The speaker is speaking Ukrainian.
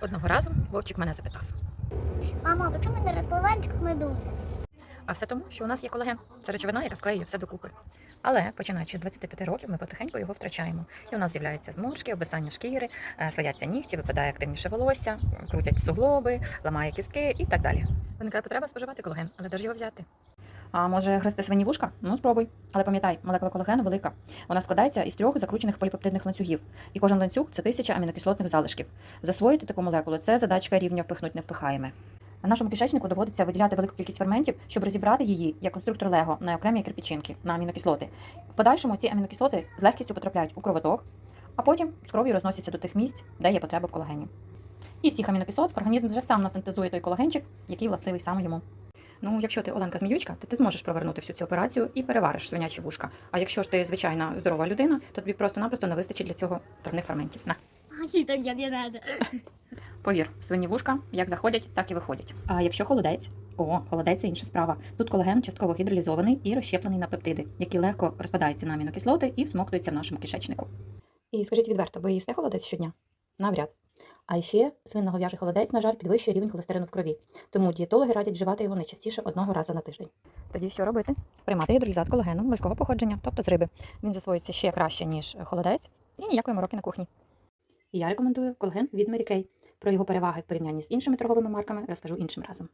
Одного разу Вовчик мене запитав. Мама, а чому не розпливають як медузи? А все тому, що у нас є колаген. Це речовина, яка склеює все докупи. Але починаючи з 25 років, ми потихеньку його втрачаємо. І у нас з'являються зморшки, обвисання шкіри, е, слояться нігті, випадає активніше волосся, крутять суглоби, ламає кістки і так далі. Виникає потреба споживати колаген, але де ж його взяти? А може гристи свині вушка? Ну спробуй. Але пам'ятай, молекула колагену велика. Вона складається із трьох закручених поліпептидних ланцюгів. І кожен ланцюг це тисяча амінокислотних залишків. Засвоїти таку молекулу це задачка рівня впихнуть невпихаєме. Нашому кишечнику доводиться виділяти велику кількість ферментів, щоб розібрати її як конструктор Лего на окремі кирпичинки на амінокислоти. В подальшому ці амінокислоти з легкістю потрапляють у кровоток, а потім з кров'ю розносяться до тих місць, де є потреба в колагені. І з цих амінокислот організм вже сам насинтезує той колагенчик, який властивий саме йому. Ну, якщо ти Оленка Зміючка, то ти зможеш провернути всю цю операцію і перевариш свинячі вушка. А якщо ж ти звичайна здорова людина, то тобі просто-напросто не вистачить для цього травних ферментів. На. Ай, так я не надо. Повір, свині вушка як заходять, так і виходять. А якщо холодець? О, холодець це інша справа. Тут колаген частково гідролізований і розщеплений на пептиди, які легко розпадаються на амінокислоти і всмоктуються в нашому кишечнику. І скажіть відверто, ви їсте холодець щодня? Навряд. А ще свиногов'яжий холодець, на жаль, підвищує рівень холестерину в крові. Тому дієтологи радять вживати його не частіше одного разу на тиждень. Тоді що робити? Приймати гідролізат колагену морського походження, тобто з риби. Він засвоюється ще краще, ніж холодець, і ніякої мороки на кухні. І я рекомендую колаген від Mary Kay. Про його переваги в порівнянні з іншими торговими марками розкажу іншим разом.